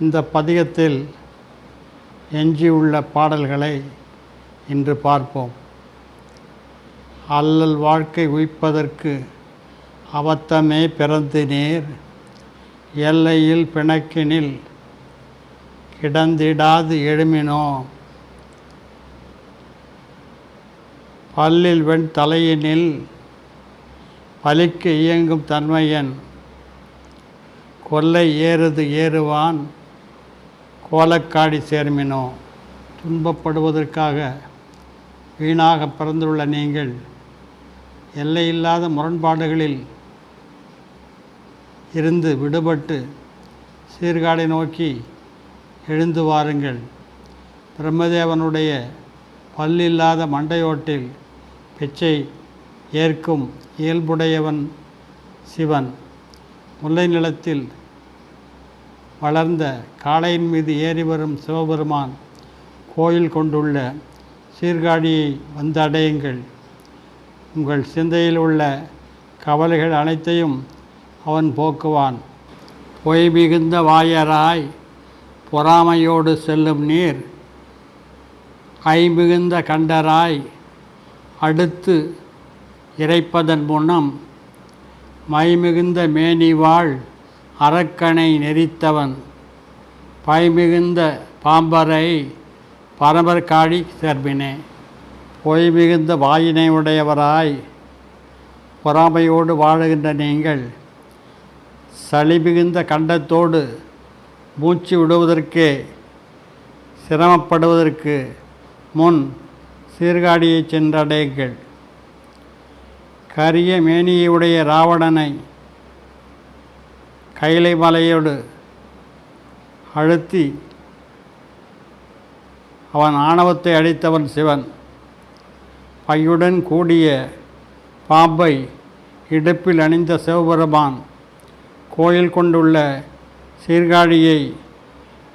இந்த பதிகத்தில் எஞ்சியுள்ள பாடல்களை இன்று பார்ப்போம். அல்லல் வாழ்க்கை உயிப்பதற்கு அவத்தமே பிறந்து நேர். எல்லையில் பிணக்கினில் கிடந்திடாது எழுமினோ. பல்லில் வெண் தலையினில் பலிக்கு இயங்கும் தன்மையன். கொல்லை ஏறுது ஏறுவான். கோலக்காடி சேர்மினோ துன்பப்படுவதற்காக வீணாக பிறந்துள்ள நீங்கள் எல்லையில்லாத முரண்பாடுகளில் இருந்து விடுபட்டு சீர்காடை நோக்கி எழுந்து வாருங்கள். பிரம்மதேவனுடைய பல்லில்லாத மண்டையோட்டில் பிச்சை ஏற்கும் இயல்புடையவன் சிவன். முல்லை நிலத்தில் வளர்ந்த காளையின் மீது ஏறி வரும் சிவபெருமான் கோயில் கொண்டுள்ள சீர்காழியை வந்தடையுங்கள் உங்கள் சிந்தையில் உள்ள கவலைகள் அனைத்தையும் அவன் போக்குவான். பொய் மிகுந்த வாயராய் பொறாமையோடு செல்லும் நீர் ஐமிகுந்த கண்டராய் அடுத்து இறைப்பதன் முன்னம் மைமிகுந்த மேனிவாள் அரக்கனை நெறித்தவன். பயமிகுந்த பாம்பரை பரம்பர்காடி காழி சேர்பினே பொய் மிகுந்த வாயினை உடையவராய் பொறாமையோடு வாழுகின்ற நீங்கள் சளி மிகுந்த கண்டத்தோடு மூச்சு விடுவதற்கே சிரமப்படுவதற்கு முன் சீர்காழியை சென்றடையுங்கள். கரிய மேனியுடைய ராவணனை கைலை மலையோடு அழுத்தி அவன் ஆணவத்தை அழித்தவன் சிவன். பையுடன் கூடிய பாம்பை இடுப்பில் அணிந்த சிவபெருமான் கோயில் கொண்டுள்ள சீர்காழியை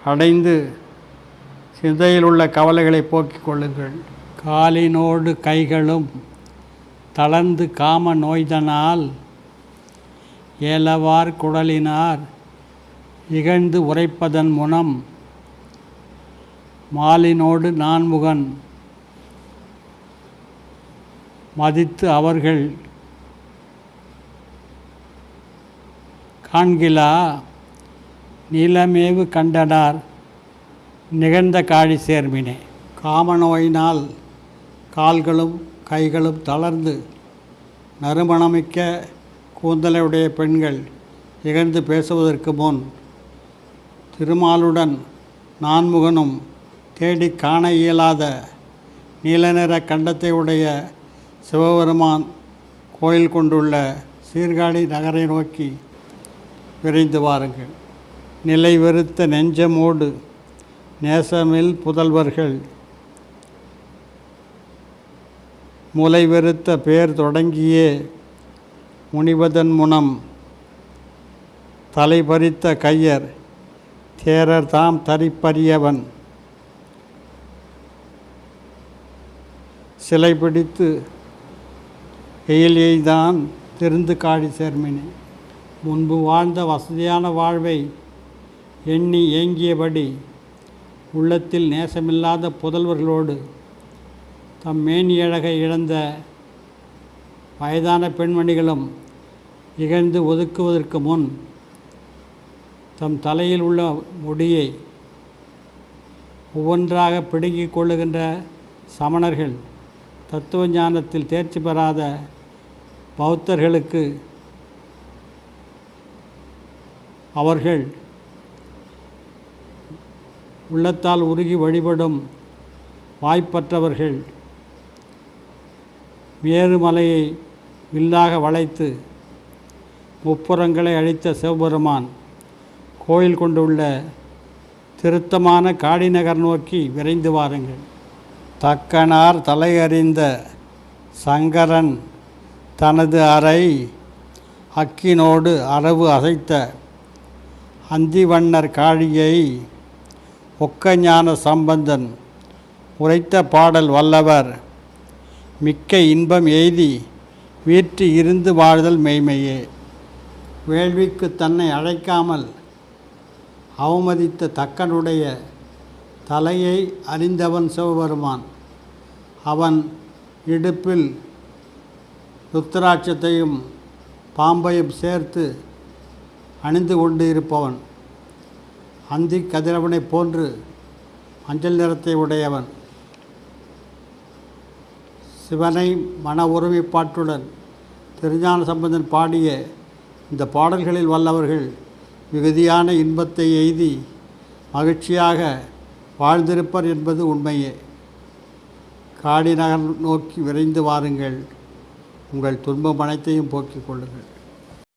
அடைந்து சிந்தையில் உள்ள கவலைகளை போக்கிக் கொள்ளுங்கள். காலினோடு கைகளும் தளர்ந்து காம நோய்தனால் ஏலவார் குடலினார் இகழ்ந்து உரைப்பதன் முனம் மாலினோடு நான்முகன். மதித்து அவர்கள் காண்கிலா நீலமேவு கண்டனார் நிகழ்ந்த காழி சேர்மினே. காமநோயினால் கால்களும் கைகளும் தளர்ந்து நறுமணமிக்க கூந்தலையுடைய பெண்கள் இகழ்ந்து பேசுவதற்கு முன் திருமாலுடன் நான்முகனும் தேடி காண இயலாத நீல நிற கண்டத்தை உடைய சிவபெருமான் கோயில் கொண்டுள்ள சீர்காழி நகரை நோக்கி விரைந்து வாருங்கள். நிலை வெறுத்த நெஞ்சமோடு நேசமில் புதல்வர்கள் முலை வெறுத்த பேர் தொடங்கியே முனிவதன் முனம். தலை பறித்த கையர் தேரர் தாம் தரிப்பறியவன். சிலை பிடித்து எயிலியை தான் திருந்து காடி சேர்மினி. முன்பு வாழ்ந்த வசதியான வாழ்வை எண்ணி ஏங்கியபடி உள்ளத்தில் நேசமில்லாத புதல்வர்களோடு தம் மேனியழகை இழந்த வயதான பெண்மணிகளும் இகழ்ந்து ஒதுக்குவதற்கு முன் தம் தலையில் உள்ள முடியை ஒவ்வொன்றாக பிடுங்கிக் கொள்ளுகின்ற சமணர்கள் தத்துவ ஞானத்தில் தேர்ச்சி பெறாத பௌத்தர்களுக்கு அவர்கள் உள்ளத்தால் உருகி வழிபடும் வாய்ப்பற்றவர்கள் மேருமலையை வில்லாக வளைத்து முப்புறங்களை அழித்த சிவபெருமான் கோயில் கொண்டுள்ள திருத்தமான காடிநகர் நோக்கி விரைந்து வாருங்கள். தக்கனார் தலையறிந்த சங்கரன் தனது அறை அக்கினோடு அரவு அசைத்த அந்திவண்ணர் காழியை ஒக்கஞான சம்பந்தன் உரைத்த பாடல் வல்லவர் மிக்க இன்பம் எய்தி வீற்று இருந்து வாழ்தல் மெய்மையே. வேள்விக்கு தன்னை அழைக்காமல் அவமதித்த தக்கனுடைய தலையை அறிந்தவன் சிவபெருமான். அவன் இடுப்பில் ருத்ராட்சத்தையும் பாம்பையும் சேர்த்து அணிந்து கொண்டு இருப்பவன் அந்தி கதிரவனைப் போன்று மஞ்சள் நிறத்தை உடையவன். சிவனை மன ஒருமைப்பாட்டுடன் திருஞான சம்பந்தன் பாடிய இந்த பாடல்களில் வல்லவர்கள் மிகுதியான இன்பத்தை எய்தி மகிழ்ச்சியாக வாழ்ந்திருப்பர் என்பது உண்மையே. காடி நகர் நோக்கி விரைந்து வாருங்கள். உங்கள் துன்பம் அனைத்தையும் போக்கிக் கொள்ளுங்கள்.